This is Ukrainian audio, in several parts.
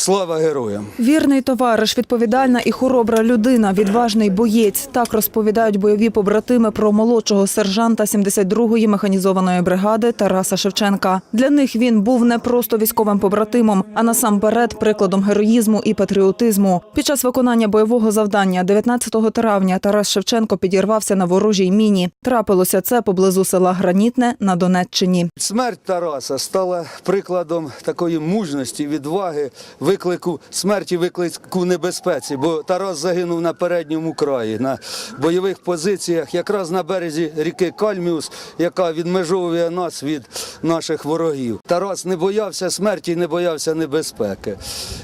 Слава героям! Вірний товариш, відповідальна і хоробра людина, відважний боєць. Так розповідають бойові побратими про молодшого сержанта 72-ї механізованої бригади Тараса Шевченка. Для них він був не просто військовим побратимом, а насамперед прикладом героїзму і патріотизму. Під час виконання бойового завдання 19 травня Тарас Шевченко підірвався на ворожій міні. Трапилося це поблизу села Гранітне на Донеччині. Смерть Тараса стала прикладом такої мужності, відваги, виклику смерті, виклику небезпеці. Бо Тарас загинув на передньому краї, на бойових позиціях, якраз на березі ріки Кальміус, яка відмежовує нас від наших ворогів. Тарас не боявся смерті, не боявся небезпеки.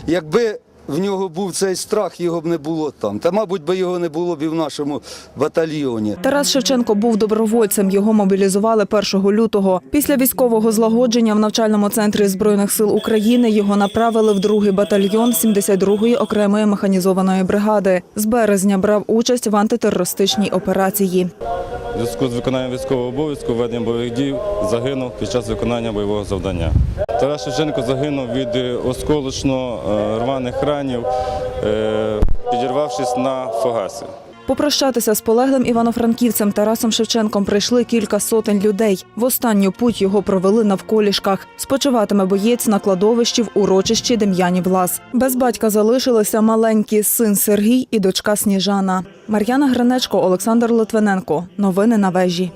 Якби в нього був цей страх, його б не було там. Та, мабуть, би його не було б і в нашому батальйоні. Тарас Шевченко був добровольцем. Його мобілізували 1 лютого. Після військового злагодження в навчальному центрі збройних сил України його направили в другий батальйон 72-ї окремої механізованої бригади. З березня брав участь в антитерористичній операції. Зв'язку з виконанням військового обов'язку, веденням бойових дій, загинув під час виконання бойового завдання. Тарас Шевченко загинув від е, осколочно е, рваних ранів, е, підірвавшись на фугасі. Попрощатися з полеглим івано-франківцем Тарасом Шевченком прийшли кілька сотень людей. В останню путь його провели навколішках. Спочиватиме боєць на кладовищі в урочищі Дем'янів Лас. Без батька залишилися маленький син Сергій і дочка Сніжана. Мар'яна Гринечко, Олександр Литвиненко. Новини на вежі.